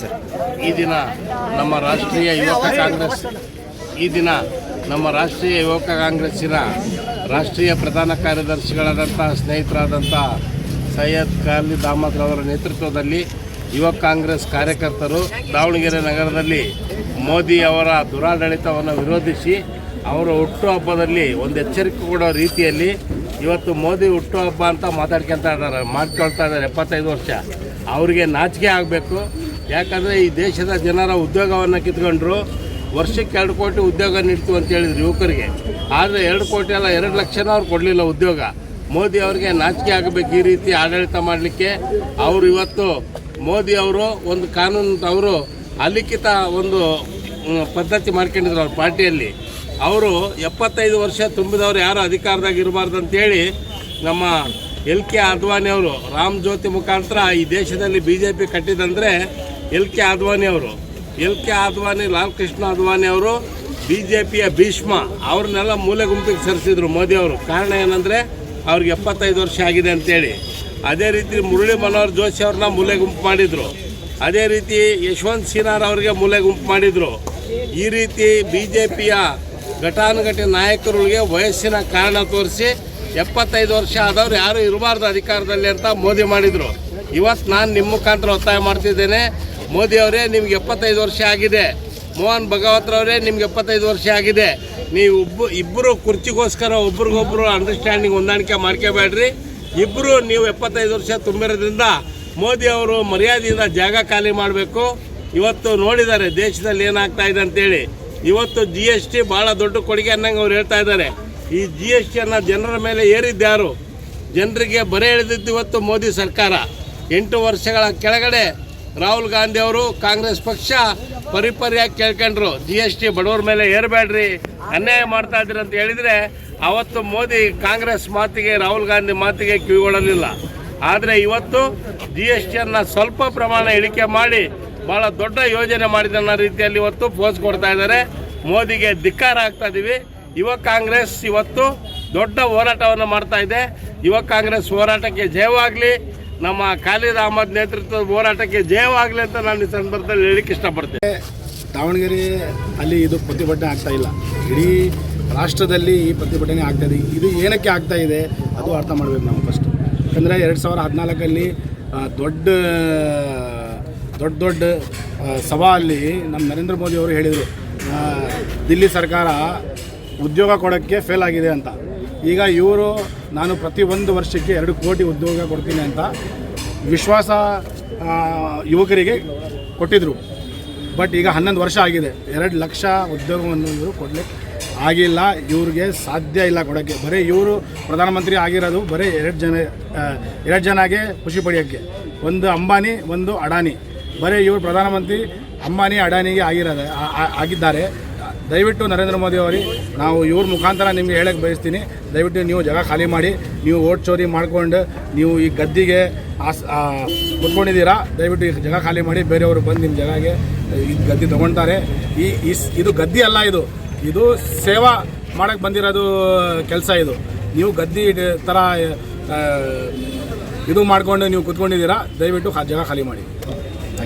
Sir. ಈ ದಿನ ನಮ್ಮ ರಾಷ್ಟ್ರೀಯ ಯುವಕ ಕಾಂಗ್ರೆಸ್, ಈ ದಿನ ನಮ್ಮ ರಾಷ್ಟ್ರೀಯ ಯುವಕ ಕಾಂಗ್ರೆಸ್ಸಿನ ರಾಷ್ಟ್ರೀಯ ಪ್ರಧಾನ ಕಾರ್ಯದರ್ಶಿಗಳಾದಂಥ ಸ್ನೇಹಿತರಾದಂಥ ಸೈಯದ್ ಖಾಲಿದ್ ಅಹಮದ್ ಅವರ ನೇತೃತ್ವದಲ್ಲಿ ಯುವ ಕಾಂಗ್ರೆಸ್ ಕಾರ್ಯಕರ್ತರು ದಾವಣಗೆರೆ ನಗರದಲ್ಲಿ ಮೋದಿ ಅವರ ದುರಾಡಳಿತವನ್ನು ವಿರೋಧಿಸಿ ಅವರ ಹುಟ್ಟುಹಬ್ಬದಲ್ಲಿ ಒಂದು ಎಚ್ಚರಿಕೆ ಕೊಡೋ ರೀತಿಯಲ್ಲಿ ಇವತ್ತು ಮೋದಿ ಹುಟ್ಟುಹಬ್ಬ ಅಂತ ಮಾತಾಡ್ಕೊಳ್ತಾ ಇದ್ದಾರೆ, ಮಾಡ್ಕೊಳ್ತಾ ಇದ್ದಾರೆ ಎಪ್ಪತ್ತೈದು ವರ್ಷ. ಅವರಿಗೆ ನಾಚಿಕೆ ಆಗಬೇಕು. ಯಾಕಂದರೆ ಈ ದೇಶದ ಜನರ ಉದ್ಯೋಗವನ್ನು ಕಿತ್ಕೊಂಡ್ರು ವರ್ಷಕ್ಕೆ ಎರಡು ಕೋಟಿ ಉದ್ಯೋಗ ನೀಡ್ತು ಅಂತ ಹೇಳಿದ್ರು ಯುವಕರಿಗೆ. ಆದರೆ ಎರಡು ಕೋಟಿ ಅಲ್ಲ, ಎರಡು ಲಕ್ಷನ ಅವ್ರು ಕೊಡಲಿಲ್ಲ ಉದ್ಯೋಗ. ಮೋದಿ ಅವರಿಗೆ ನಾಚಿಕೆ ಆಗಬೇಕು ಈ ರೀತಿ ಆಡಳಿತ ಮಾಡಲಿಕ್ಕೆ. ಅವರು ಇವತ್ತು ಮೋದಿ ಅವರು ಒಂದು ಕಾನೂನು, ಅವರು ಅಲಿಖಿತ ಒಂದು ಪದ್ಧತಿ ಮಾಡ್ಕೊಂಡಿದ್ರು ಅವ್ರ ಪಾರ್ಟಿಯಲ್ಲಿ. ಅವರು ಎಪ್ಪತ್ತೈದು ವರ್ಷ ತುಂಬಿದವರು ಯಾರು ಅಧಿಕಾರದಾಗ ಇರಬಾರ್ದು ಅಂತೇಳಿ ನಮ್ಮ ಎಲ್ ಕೆ ಅದ್ವಾನಿ ಅವರು, ರಾಮ್ ಜ್ಯೋತಿ ಮುಖಾಂತರ ಈ ದೇಶದಲ್ಲಿ ಬಿ ಜೆ ಪಿ ಕಟ್ಟಿದಂದರೆ ಎಲ್ ಕೆ ಅದ್ವಾನಿ ಅವರು, ಎಲ್ ಕೆ ಅದ್ವಾನಿ ಲಾಲ್ಕೃಷ್ಣ ಅದ್ವಾನಿ ಅವರು ಬಿ ಜೆ ಪಿಯ ಭೀಷ್ಮ, ಅವ್ರನ್ನೆಲ್ಲ ಮೂಲೆ ಗುಂಪಿಗೆ ಸರಿಸಿದ್ರು ಮೋದಿ ಅವರು. ಕಾರಣ ಏನಂದರೆ ಅವ್ರಿಗೆ ಎಪ್ಪತ್ತೈದು ವರ್ಷ ಆಗಿದೆ ಅಂತೇಳಿ. ಅದೇ ರೀತಿ ಮುರಳಿ ಮನೋಹರ್ ಜೋಶಿ ಅವ್ರನ್ನ ಮೂಲೆ ಗುಂಪು ಮಾಡಿದರು. ಅದೇ ರೀತಿ ಯಶವಂತ್ ಸಿನ್ಹಾರ್ ಅವರಿಗೆ ಮೂಲೆ ಗುಂಪು ಮಾಡಿದರು. ಈ ರೀತಿ ಬಿ ಜೆ ಪಿಯ ಘಟಾನುಘಟಿ ನಾಯಕರುಗಳಿಗೆ ವಯಸ್ಸಿನ ಕಾರಣ ತೋರಿಸಿ ಎಪ್ಪತ್ತೈದು ವರ್ಷ ಆದವ್ರು ಯಾರು ಇರಬಾರ್ದು ಅಧಿಕಾರದಲ್ಲಿ ಅಂತ ಮೋದಿ ಮಾಡಿದರು. ಇವತ್ತು ನಾನು ನಿಮ್ಮ ಮುಖಾಂತರ ಒತ್ತಾಯ ಮಾಡ್ತಿದ್ದೇನೆ. ಮೋದಿ ಅವರೇ ನಿಮ್ಗೆ ಎಪ್ಪತ್ತೈದು ವರ್ಷ ಆಗಿದೆ. ಮೋಹನ್ ಭಗವತ್ರವರೇ ನಿಮ್ಗೆ ಎಪ್ಪತ್ತೈದು ವರ್ಷ ಆಗಿದೆ. ನೀವು ಒಬ್ಬ ಇಬ್ಬರು ಕುರ್ಚಿಗೋಸ್ಕರ ಒಬ್ರಿಗೊಬ್ರು ಅಂಡರ್ಸ್ಟ್ಯಾಂಡಿಂಗ್ ಹೊಂದಾಣಿಕೆ ಮಾಡ್ಕೋಬೇಡ್ರಿ. ಇಬ್ಬರು ನೀವು ಎಪ್ಪತ್ತೈದು ವರ್ಷ ತುಂಬಿರೋದ್ರಿಂದ ಮೋದಿ ಅವರು ಮರ್ಯಾದೆಯಿಂದ ಜಾಗ ಖಾಲಿ ಮಾಡಬೇಕು. ಇವತ್ತು ನೋಡಿದ್ದಾರೆ ದೇಶದಲ್ಲಿ ಏನಾಗ್ತಾ ಇದೆ ಅಂತೇಳಿ. ಇವತ್ತು ಜಿ ಎಸ್ ಟಿ ಭಾಳ ದೊಡ್ಡ ಕೊಡುಗೆ ಅನ್ನಂಗೆ ಅವ್ರು ಹೇಳ್ತಾ ಇದ್ದಾರೆ. ಈ ಜಿ ಎಸ್ ಟಿಯನ್ನು ಜನರ ಮೇಲೆ ಏರಿದ್ದಾರು ಜನರಿಗೆ ಬರೆ ಎಳೆದಿದ್ದು ಇವತ್ತು ಮೋದಿ ಸರ್ಕಾರ. ಎಂಟು ವರ್ಷಗಳ ಕೆಳಗಡೆ ರಾಹುಲ್ ಗಾಂಧಿ ಅವರು ಕಾಂಗ್ರೆಸ್ ಪಕ್ಷ ಪರಿಪರಿಯಾಗಿ ಕೇಳ್ಕೊಂಡ್ರು. ಜಿ ಎಸ್ ಟಿ ಬಡವ್ರ ಮೇಲೆ ಏರಬೇಡ್ರಿ ಅನ್ಯಾಯ ಮಾಡ್ತಾ ಇದ್ದೀರಿ ಅಂತ ಹೇಳಿದರೆ ಅವತ್ತು ಮೋದಿ ಕಾಂಗ್ರೆಸ್ ಮಾತಿಗೆ, ರಾಹುಲ್ ಗಾಂಧಿ ಮಾತಿಗೆ ಕಿವಿಗೊಳ್ಳಲಿಲ್ಲ ಆದರೆ ಇವತ್ತು ಜಿ ಎಸ್ ಟಿಯನ್ನು ಸ್ವಲ್ಪ ಪ್ರಮಾಣ ಇಳಿಕೆ ಮಾಡಿ ಭಾಳ ದೊಡ್ಡ ಯೋಜನೆ ಮಾಡಿದ ರೀತಿಯಲ್ಲಿ ಇವತ್ತು ಪೋಸ್ ಕೊಡ್ತಾ ಇದ್ದಾರೆ. ಮೋದಿಗೆ ಧಿಕ್ಕಾರ ಆಗ್ತಾ ಇದೀವಿ. ಯುವ ಕಾಂಗ್ರೆಸ್ ಇವತ್ತು ದೊಡ್ಡ ಹೋರಾಟವನ್ನು ಮಾಡ್ತಾ ಇದೆ. ಯುವ ಕಾಂಗ್ರೆಸ್ ಹೋರಾಟಕ್ಕೆ ಜಯವಾಗಲಿ. ನಮ್ಮ ಖಾಲಿದ್ ಅಹಮದ್ ನೇತೃತ್ವದ ಹೋರಾಟಕ್ಕೆ ಜಯವಾಗಲಿ ಅಂತ ನಾನು ಈ ಸಂದರ್ಭದಲ್ಲಿ ಹೇಳಿಕ್ಕೆ ಇಷ್ಟಪಡ್ತೇನೆ. ದಾವಣಗೆರೆ ಅಲ್ಲಿ ಇದು ಪ್ರತಿಭಟನೆ ಆಗ್ತಾ ಇಲ್ಲ. ಇಡೀ ರಾಷ್ಟ್ರದಲ್ಲಿ ಈ ಪ್ರತಿಭಟನೆ ಆಗ್ತಾ ಇದೆ. ಇದು ಏನಕ್ಕೆ ಆಗ್ತಾ ಇದೆ, ಅದು ಅರ್ಥ ಮಾಡಬೇಕು ನಾವು ಫಸ್ಟ್ ಯಾಕಂದರೆ ಎರಡು ಸಾವಿರ ಹದಿನಾಲ್ಕಲ್ಲಿ ದೊಡ್ಡ ದೊಡ್ಡ ದೊಡ್ಡ ಸಭಾ ಅಲ್ಲಿ ನಮ್ಮ ನರೇಂದ್ರ ಮೋದಿ ಅವರು ಹೇಳಿದರು ದಿಲ್ಲಿ ಸರ್ಕಾರ ಉದ್ಯೋಗ ಕೊಡೋಕ್ಕೆ ಫೇಲ್ ಆಗಿದೆ ಅಂತ. ಈಗ ಇವರು ನಾನು ಪ್ರತಿ ಒಂದು ವರ್ಷಕ್ಕೆ ಎರಡು ಕೋಟಿ ಉದ್ಯೋಗ ಕೊಡ್ತೀನಿ ಅಂತ ವಿಶ್ವಾಸ ಯುವಕರಿಗೆ ಕೊಟ್ಟಿದ್ದರು ಬಟ್ ಈಗ ಹನ್ನೊಂದು ವರ್ಷ ಆಗಿದೆ. ಎರಡು ಲಕ್ಷ ಉದ್ಯೋಗವನ್ನು ಇವರು ಕೊಡಲಿಕ್ಕೆ ಆಗಿಲ್ಲ. ಇವ್ರಿಗೆ ಸಾಧ್ಯ ಇಲ್ಲ ಕೊಡೋಕ್ಕೆ. ಬರೀ ಇವರು ಪ್ರಧಾನಮಂತ್ರಿ ಆಗಿರೋದು ಬರೀ ಎರಡು ಜನ ಎರಡು ಜನಗೆ ಖುಷಿ ಪಡೆಯೋಕ್ಕೆ. ಒಂದು ಅಂಬಾನಿ, ಒಂದು ಅಡಾನಿ. ಬರೀ ಇವರು ಪ್ರಧಾನಮಂತ್ರಿ ಅಂಬಾನಿ, ಅಡಾನಿಗೆ ಆಗಿರೋದು ಆಗಿದ್ದಾರೆ. ದಯವಿಟ್ಟು ನರೇಂದ್ರ ಮೋದಿ ಅವರಿ, ನಾವು ಇವ್ರ ಮುಖಾಂತರ ನಿಮಗೆ ಹೇಳಕ್ಕೆ ಬಯಸ್ತೀನಿ. ದಯವಿಟ್ಟು ನೀವು ಜಾಗ ಖಾಲಿ ಮಾಡಿ, ನೀವು ಓಟ್ ಚೋರಿ ಮಾಡ್ಕೊಂಡು, ನೀವು ಈ ಗದ್ದಿಗೆ ಆಸ್ ಕುತ್ಕೊಂಡಿದ್ದೀರಾ, ದಯವಿಟ್ಟು ಈ ಜಾಗ ಖಾಲಿ ಮಾಡಿ, ಬೇರೆಯವರು ಬಂದು ನಿಮ್ಮ ಜಾಗಗೆ ಈ ಗದ್ದೆ ತೊಗೊಳ್ತಾರೆ ಈ ಇದು ಗದ್ದೆ ಅಲ್ಲ ಇದು. ಇದು ಸೇವಾ ಮಾಡೋಕ್ಕೆ ಬಂದಿರೋದು ಕೆಲಸ ಇದು. ನೀವು ಗದ್ದಿ ಥರ ಇದು ಮಾಡಿಕೊಂಡು ನೀವು ಕುತ್ಕೊಂಡಿದ್ದೀರಾ, ದಯವಿಟ್ಟು ಜಾಗ ಖಾಲಿ ಮಾಡಿ.